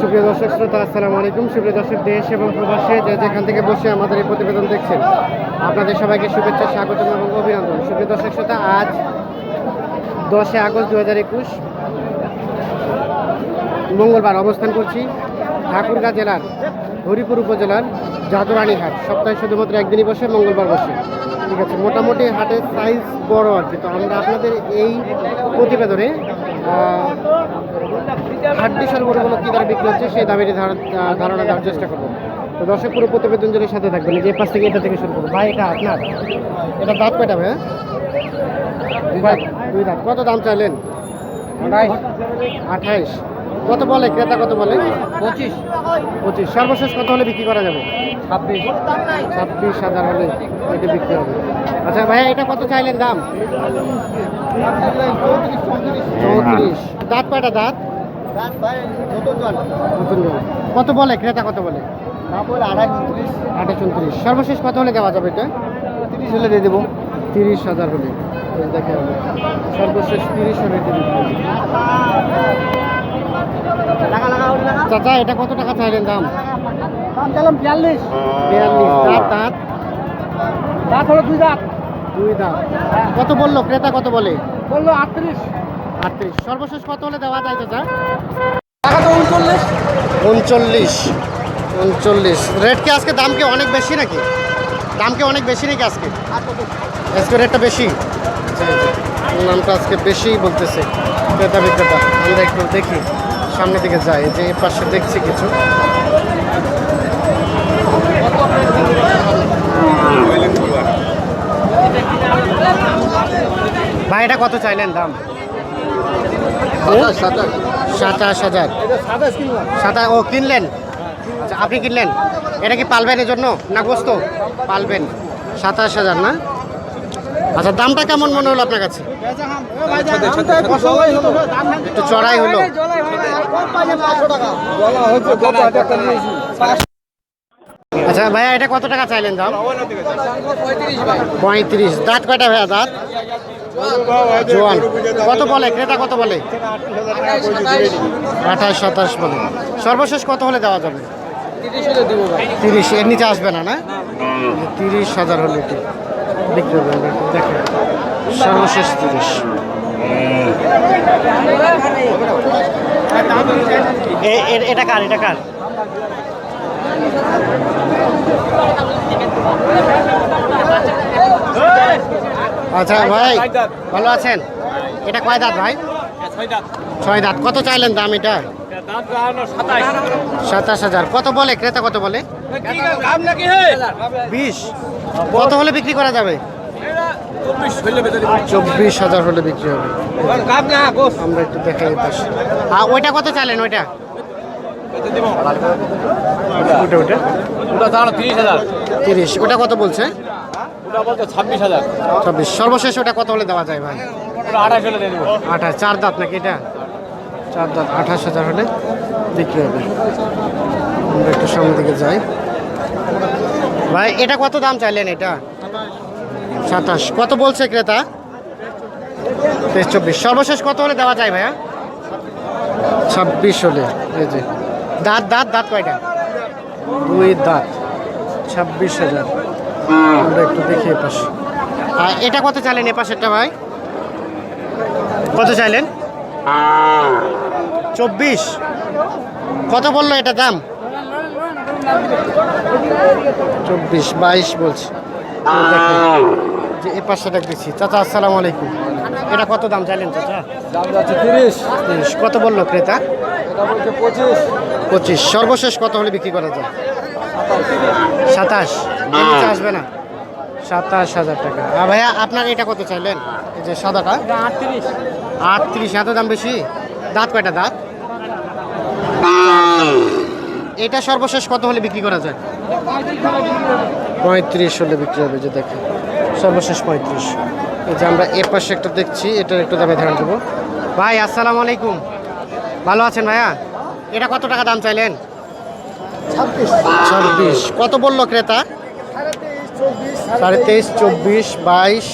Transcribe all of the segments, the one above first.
সুপ্রিয় দর্শক, শ্রোতা, আসসালামু আলাইকুম। সুপ্রিয় দর্শক, দেশ এবং প্রবাসে যে যেখান থেকে বসে আমাদের এই প্রতিবেদন দেখছেন, আপনাদের সবাইকে শুভেচ্ছা, স্বাগতম এবং অভিনন্দন। সুপ্রিয় দর্শক, শ্রোতা, আজ দশই আগস্ট দু হাজার একুশ মঙ্গলবার অবস্থান করছি ঠাকুরগাঁ জেলার হরিপুর উপজেলার জাদুরানী হাট সপ্তাহে শুধুমাত্র একদিনই বসে, মঙ্গলবার বসে। ঠিক আছে, মোটামুটি হাটের সাইজ বড় আর কি। তো আমরা আপনাদের এই প্রতিবেদনে হাট গরুগুলো কী দামে বিক্রি হচ্ছে সেই দামের ধার- ধারণা দেওয়ার চেষ্টা করব। তো দর্শক পুরো প্রতিবেদন জন্য সাথে থাকবেন। যে পাশ থেকে এটা থেকে শুরু করব। ভাই এটা আপনার? এটা দাঁত কয়টা ভাই? ভাই দুই দাঁত। কত দাম চাইলেন? আঠাইশ। কত বলে? ক্রেতা কত বলে? পঁচিশ। পঁচিশ। সর্বশেষ কত হলে বিক্রি করা যাবে? ছাব্বিশ। ছাব্বিশ হাজার হলে এটা বিক্রি হবে। আচ্ছা ভাইয়া এটা কত চাইলেন দাম? চৌত্রিশ। দাঁত কয়টা দাঁত। কত বলে? ক্রেতা কত বলে? আঠাশ উনত্রিশ সর্বশেষ কত হলে দেওয়া যাবে এটা? তিরিশ হলে দিয়ে দেবো। তিরিশ হাজার হলে। দেখে হবে। সর্বশেষ তিরিশ হলে বিক্রি হবে। চাচা এটা কত টাকা চাইলেন দাম? দাম বিয়াল্লিশ। বিয়াল্লিশ। দাঁত দাঁত? দাঁত হলো দুই দাঁত। দুই দাঁত। কত বলল? ক্রেতা কত বলে? বলল আটত্রিশ। আটত্রিশ। সর্বশেষ কত হলে দেওয়া যায় চাচা? উনচল্লিশ। উনচল্লিশ। উনচল্লিশ রেট কি আজকে? দাম কি অনেক বেশি নাকি? দাম কি অনেক বেশি নাকি আজকে? আজকে রেটটা বেশি। নামটা আজকে বেশিই বলতেছে। ক্রেতা বিক্রেতা। আমরা একটু দেখি। সামনের দিকে যাই। যে পাশে দেখছি কিছু। ভাই এটা কত চাইলেন দাম? সাতাশ হাজার। সাদা ও, কিনলেন? আচ্ছা আপনি কিনলেন? এটা কি পালবেন এর জন্য না গোস্ত? পালবেন। সাতাশ হাজার, না? আচ্ছা দামটা কেমন মনে হলো আপনার কাছে? একটু চড়াই হলো। আচ্ছা ভাইয়া, এটা কত টাকা চাইলেন দাম? পঁয়ত্রিশ। দাঁত কয়টা ভাইয়া, দাঁত? জোয়ান, কত বলে? ক্রেতা কত বলে? আঠাশ, সাতাশ বলে। সর্বশেষ কত হলে দেওয়া যাবে? তিরিশ এর নিচে আসবে না না? তিরিশ হাজার হলে সর্বশেষ তিরিশ। এটা কার এটা কার? আচ্ছা ভাই ভালো আছেন? এটা কয় দাঁত ভাই? ছয় দাঁত। কত চাইলেন দাম এটা? সাতাশ। হাজার। কত বলে? ক্রেতা কত বলে? বিশ। কত হলে বিক্রি করা যাবে? চব্বিশ হাজার হলে বিক্রি হবে। আমরা একটু দেখাই পাশে আর ওইটা কত চাইলেন ওইটা? ওটা ওটা। তিরিশ হাজার। তিরিশ। ওটা কত বলছে? ওটা বলতো ছাব্বিশ হাজার। চব্বিশ সর্বশেষ ওটা কত হলে দেওয়া যায় ভাই? আঠাশ হলে দেবো। আঠাশ চার দাঁত নাকি এটা? চার দাঁত আঠাশ হাজার হলে বিক্রি হবে। আমরা একটু সামনের দিকে যাই। ভাই এটা কত দাম চাইলেন এটা? সাতাশ। কত বলছে ক্রেতা? তেইশ চব্বিশ। সর্বশেষ কত হলে দেওয়া যায় ভাইয়া? ছাব্বিশ হলে এই যে। দাঁত দাঁত দাঁত কয়টা? দুই দাঁত ছাব্বিশ হাজার। আমরা একটু দেখি এ পাশে। আর এটা কত চাইলেন এ পাশেরটা ভাই? কত চাইলেন? চব্বিশ। কত বলল এটা দাম? চব্বিশ বাইশ বলছি। যে এ পাঁচশো টাকা চাচা আসসালামু আলাইকুম। এটা কত দাম চাইলেন চাচা? দাম যাচ্ছে তিরিশ। তিরিশ। কত বলল ক্রেতা? পঁচিশ। পঁচিশ। সর্বশেষ কত হলে বিক্রি করা যায়? সাতাশ। নিচে আসবে না। সাতাশ হাজার টাকা। আর ভাইয়া আপনার এটা কত চাইলেন? এই যে সাদাটা। আটত্রিশ। আটত্রিশ এত দাম বেশি? দাঁত কয়টা দাঁত? এটা সর্বশেষ কত হলে বিক্রি করা যায়? পঁয়ত্রিশ হলে বিক্রি হবে যে দেখে সর্বশেষ পঁয়ত্রিশ। এই যে আমরা এ পাশে একটা দেখছি এটার একটু দামে ধ্যান দেবো। ভাই আসসালামু আলাইকুম। ভালো আছেন ভাইয়া? এটা কত টাকা দাম চাইলেন? ছাব্বিশ। কত বলল ক্রেতা? সাড়ে তেইশ, চব্বিশ বাইশ।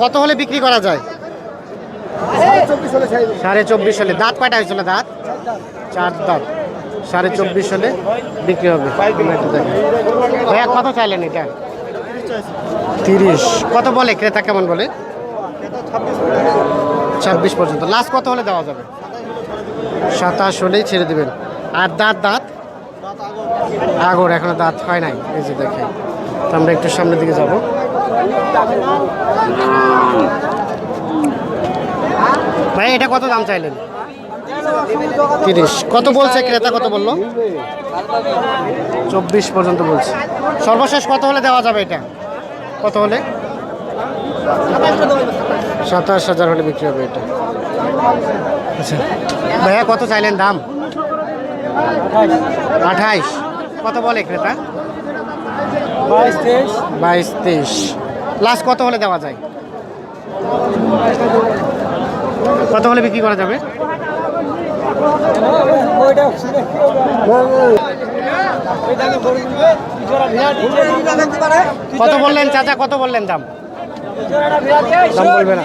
কত হলে বিক্রি করা যায়? সাড়ে চব্বিশ হলে। দাঁত কয়টা হয়েছিল দাঁত? চার দাঁত। সাড়ে চব্বিশ হলে বিক্রি হবে। ভাইয়া, কত চাইলেন এটা? তিরিশ। কত বলে? ক্রেতা কেমন বলে? ছাব্বিশ পর্যন্ত। লাস্ট কত হলে দেওয়া যাবে? সাতাশ হলেই ছেড়ে দেবেন। আর দাঁত দাঁত? আগর। এখনও দাঁত হয় নাই। এই যে দেখেন। আমরা একটু সামনের দিকে যাব। ভাই, এটা কত দাম চাইলেন? তিরিশ। কত বলছে ক্রেতা, কত বলল? চব্বিশ পর্যন্ত বলছে। সর্বশেষ কত হলে দেওয়া যাবে এটা? কত হলে? সাতাশ হাজার হলে বিক্রি হবে এটা। আচ্ছা। ভাইয়া, কত চাইলেন দাম? আঠাইশ। কত বলে ক্রেতা? বাইশ তেইশ। লাস্ট কত হলে দেওয়া যায়? কত হলে বিক্রি করা যাবে? কত বললেন চাচা? কত বললেন দাম? দাম বলবে না।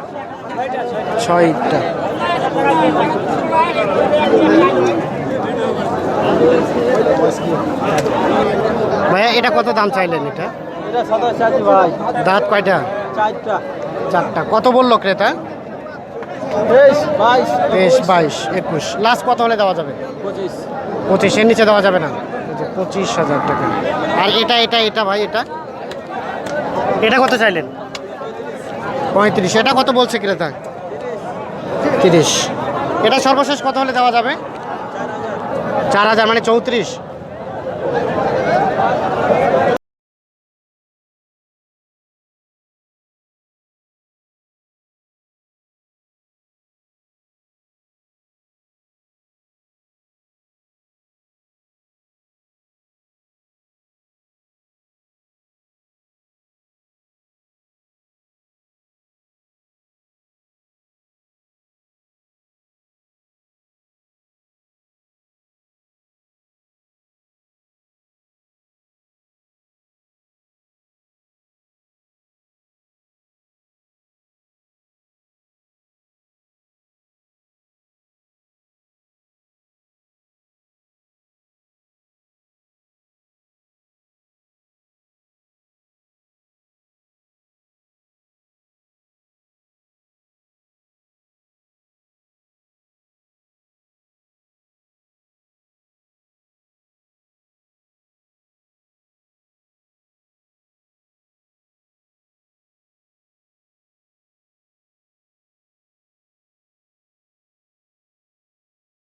ছয়টা। ভাইয়া, এটা কত দাম চাইলেন এটা? দাঁত কয়টা? চারটা। কত বলল ক্রেতা? তেইশ, বাইশ, একুশ। লাস্ট কত হলে দেওয়া যাবে? পঁচিশ পঁচিশের নিচে দেওয়া যাবে না। পঁচিশ হাজার টাকা। আর এটা এটা এটা ভাই, এটা? এটা কত চাইলেন? পঁয়ত্রিশ। এটা কত বলছে ক্রেতা? তিরিশ। এটা সর্বশেষ কত হলে দেওয়া যাবে? চার হাজার। মানে চৌত্রিশ।